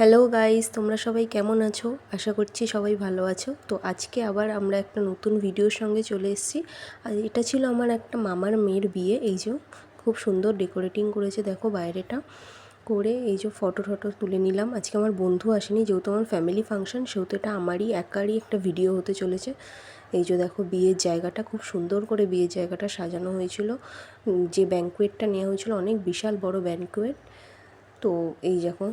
Hello guys, তোমরা সবাই কেমন আছো? আশা করছি সবাই ভালো আছো। তো আজকে আবার আমরা একটা নতুন ভিডিওর সঙ্গে চলে এসেছি। আর এটা ছিল আমার একটা মামার মেয়ের বিয়ে। এই যে খুব সুন্দর ডেকোরেটিং করেছে, দেখো বাইরেটা। করে এই যে ফটো টটো তুলে নিলাম। আজকে আমার বন্ধু আসেনি, যেহেতু আমার ফ্যামিলি ফাংশন সেহেতু এটা আমারই একারই একটা ভিডিও হতে চলেছে। এই যে দেখো বিয়ের জায়গাটা, খুব সুন্দর করে বিয়ের জায়গাটা সাজানো হয়েছিল। যে ব্যাঙ্কুয়েটটা নেওয়া হয়েছিল, অনেক বিশাল বড় ব্যাঙ্কুয়েট তো এই দেখো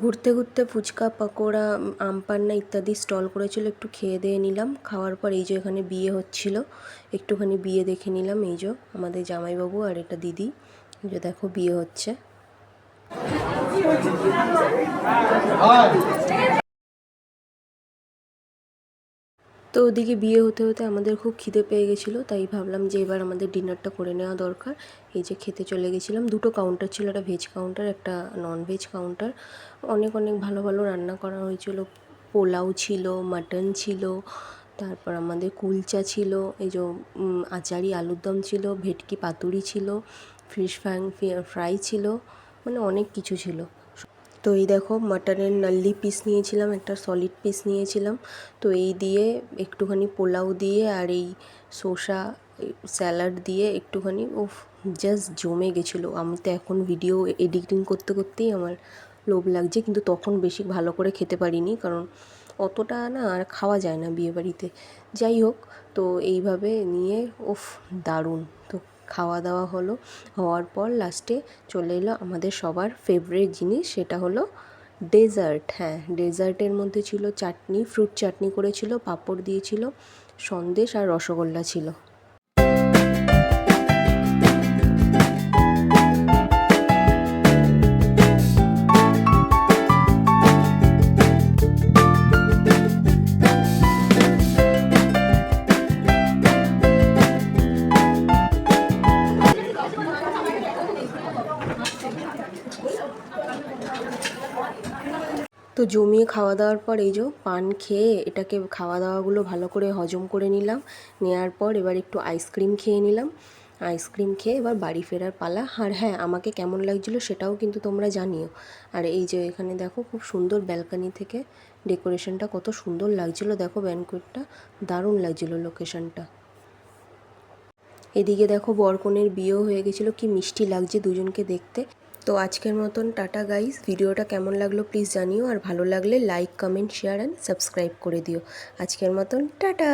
ঘুরতে ঘুরতে ফুচকা, পাকোড়া আম পান্না ইত্যাদি স্টল করেছিল, একটু খেয়ে দিয়ে নিলাম। খাওয়ার পর এই যে এখানে বিয়ে হচ্ছিল, একটুখানি বিয়ে দেখে নিলাম। এই যে আমাদের জামাইবাবু আর এটা দিদি যে দেখো বিয়ে হচ্ছে। তো ওদিকে বিয়ে হতে হতে আমাদের খুব খিদে পেয়ে গেছিল, তাই ভাবলাম যে এবার আমাদের ডিনারটা করে নেওয়া দরকার। এই যে খেতে চলে গেছিলাম, দুটো কাউন্টার ছিল, একটা ভেজ কাউন্টার একটা নন ভেজ কাউন্টার অনেক অনেক ভালো ভালো রান্না করা হয়েছিল, পোলাও ছিল মাটন ছিল, তারপর আমাদের কুলচা ছিল, এই যে আচারি আলুর দম ছিল, ভেটকি পাতুরি ছিল ফিশ ফ্যাং ফ্রাই ছিল মানে অনেক কিছু ছিল। তো এই দেখো মাটনের নাল্লি পিস নিয়েছিলাম, একটা সলিড পিস নিয়েছিলাম। তো এই দিয়ে একটুখানি পোলাও দিয়ে আর এই শসা স্যালাড দিয়ে একটুখানি ও জাস্ট জমে গেছিল। আমি তো এখন ভিডিও এডিটিং করতে করতেই আমার লোভ লাগছে, কিন্তু তখন বেশি ভালো করে খেতে পারিনি, কারণ অতটা না আর খাওয়া যায় না বিয়েবাড়িতে। যাই হোক, তো এইভাবে নিয়ে ওফ দারুণ। তো খাওয়া দাওয়া হলো। হওয়ার পর লাস্টে চলে এলো আমাদের সবার ফেভারিট জিনিস, সেটা হলো ডেজার্ট হ্যাঁ ডেজার্টের মধ্যে ছিল চাটনি ফ্রুট চাটনি করেছিল, পাঁপড় দিয়েছিল, সন্দেশ আর রসগোল্লা ছিল। তো জমিয়ে খাওয়া দাওয়ার পর এই যে পান খেয়ে এটাকে খাওয়া দাওয়াগুলো ভালো করে হজম করে নিলাম। নেওয়ার পর এবার একটু আইসক্রিম খেয়ে নিলাম। আইসক্রিম খেয়ে এবার বাড়ি ফেরার পালা। আর হ্যাঁ আমাকে কেমন লাগছিল সেটাও কিন্তু তোমরা জানিও। আর এই যে এখানে দেখো খুব সুন্দর ব্যালকানি থেকে ডেকোরেশনটা কত সুন্দর লাগছিল। দেখো ব্যানকুয়েটটা দারুণ লাগছিল লোকেশনটা এদিকে দেখো বরকনের বিয়েও হয়ে গেছিল। কি মিষ্টি লাগছে দুজনকে দেখতে। তো আজকের মতন টাটা গাইস ভিডিওটা কেমন লাগল প্লিজ জানিও। আর ভালো লাগলে like comment share and subscribe করে দিও। আজকের মতন টাটা।